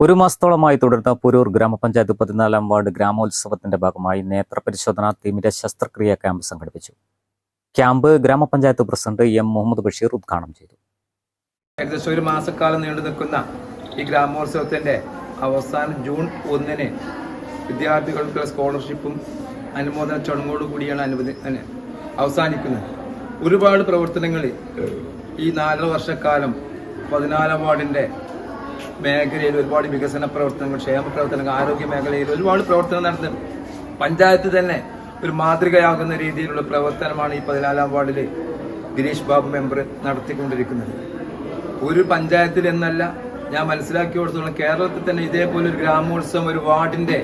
ഒരു മാസത്തോളമായി തുടർന്ന പുരൂർ ഗ്രാമപഞ്ചായത്ത് പതിനാലാം വാർഡ് ഗ്രാമോത്സവത്തിന്റെ ഭാഗമായി നേത്രപരിശോധന തിമിര ശസ്ത്രക്രിയ ക്യാമ്പ് സംഘടിപ്പിച്ചു. ക്യാമ്പ് ഗ്രാമപഞ്ചായത്ത് പ്രസിഡന്റ് എം മുഹമ്മദ് ബഷീർ ഉദ്ഘാടനം ചെയ്തു. ഏകദേശം ഒരു മാസക്കാലം നീണ്ടു നിൽക്കുന്ന ഈ ഗ്രാമോത്സവത്തിന്റെ അവസാനം ജൂൺ ഒന്നിന് വിദ്യാർത്ഥികൾക്കുള്ള സ്കോളർഷിപ്പും അനുമോദന ചടങ്ങോടുകൂടിയാണ് അനുവദി അവസാനിക്കുന്നത്. ഒരുപാട് പ്രവർത്തനങ്ങൾ ഈ നാലര വർഷക്കാലം പതിനാലാം വാർഡിന്റെ മേഖലയിൽ ഒരുപാട് വികസന പ്രവർത്തനങ്ങൾ ക്ഷേമ പ്രവർത്തനങ്ങൾ ആരോഗ്യ മേഖലയിൽ ഒരുപാട് പ്രവർത്തനം നടത്തും. പഞ്ചായത്ത് തന്നെ ഒരു മാതൃകയാകുന്ന രീതിയിലുള്ള പ്രവർത്തനമാണ് ഈ പതിനാലാം വാർഡിൽ ഗിരീഷ് ബാബു മെമ്പർ നടത്തിക്കൊണ്ടിരിക്കുന്നത്. ഒരു പഞ്ചായത്തിൽ എന്നല്ല ഞാൻ മനസ്സിലാക്കിയോടത്തോളം കേരളത്തിൽ തന്നെ ഇതേപോലെ ഒരു ഗ്രാമോത്സവം ഒരു വാർഡിന്റെ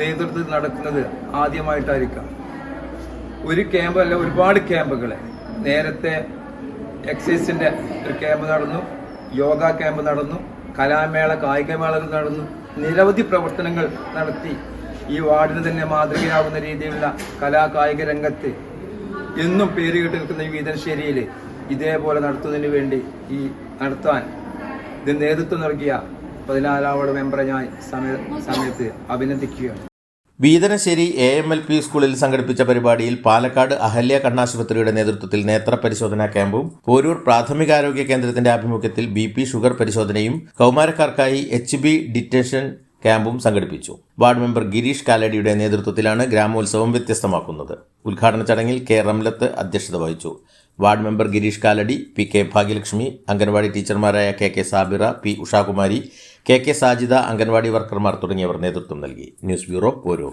നേതൃത്വത്തിൽ നടക്കുന്നത് ആദ്യമായിട്ടായിരിക്കാം. ഒരു ക്യാമ്പല്ല ഒരുപാട് ക്യാമ്പുകൾ നേരത്തെ എക്സൈസിന്റെ ഒരു ക്യാമ്പ് നടന്നു യോഗ ക്യാമ്പ് നടന്നു. കലാമേള കായികമേളകൾ നടന്നു. നിരവധി പ്രവർത്തനങ്ങൾ നടത്തി. ഈ വാർഡിന് തന്നെ മാതൃകയാവുന്ന രീതിയിലുള്ള കലാ കായിക രംഗത്ത് എന്നും പേര് കേട്ട് നിൽക്കുന്ന ഈ വീതൻശ്ശേരിയിൽ ഇതേപോലെ നടത്തുന്നതിന് വേണ്ടി ഈ നടത്താൻ ഇതിന് നേതൃത്വം നൽകിയ പതിനാലാം വാർഡ് മെമ്പറെ ഞാൻ സമയ സമയത്ത് അഭിനന്ദിക്കുകയാണ്. Vithanassery A M L P സ്കൂളിൽ സംഘടിപ്പിച്ച പരിപാടിയിൽ പാലക്കാട് അഹല്യ കണ്ണാശുപത്രിയുടെ നേതൃത്വത്തിൽ നേത്ര പരിശോധനാ ക്യാമ്പും പോരൂർ പ്രാഥമികാരോഗ്യ കേന്ദ്രത്തിന്റെ ആഭിമുഖ്യത്തിൽ ബി പി ഷുഗർ പരിശോധനയും കൗമാരക്കാർക്കായി എച്ച് ബി ഡിറ്റൻഷൻ ക്യാമ്പും സംഘടിപ്പിച്ചു. വാർഡ് മെമ്പർ ഗിരീഷ് കാലടിയുടെ നേതൃത്വത്തിലാണ് ഗ്രാമോത്സവം വ്യത്യസ്തമാക്കുന്നത്. ഉദ്ഘാടന ചടങ്ങിൽ കെ റംലത്ത് അധ്യക്ഷത വഹിച്ചു. Ward member Girish Kalady P K Bhagyalakshmi anganwadi ടീച്ചർമാരായ K K Sabira P Ushakumari K K Sajida anganwadi വർക്കർമാർ തുടങ്ങിയവർ നേതൃത്വം നൽകി. News bureau Poroor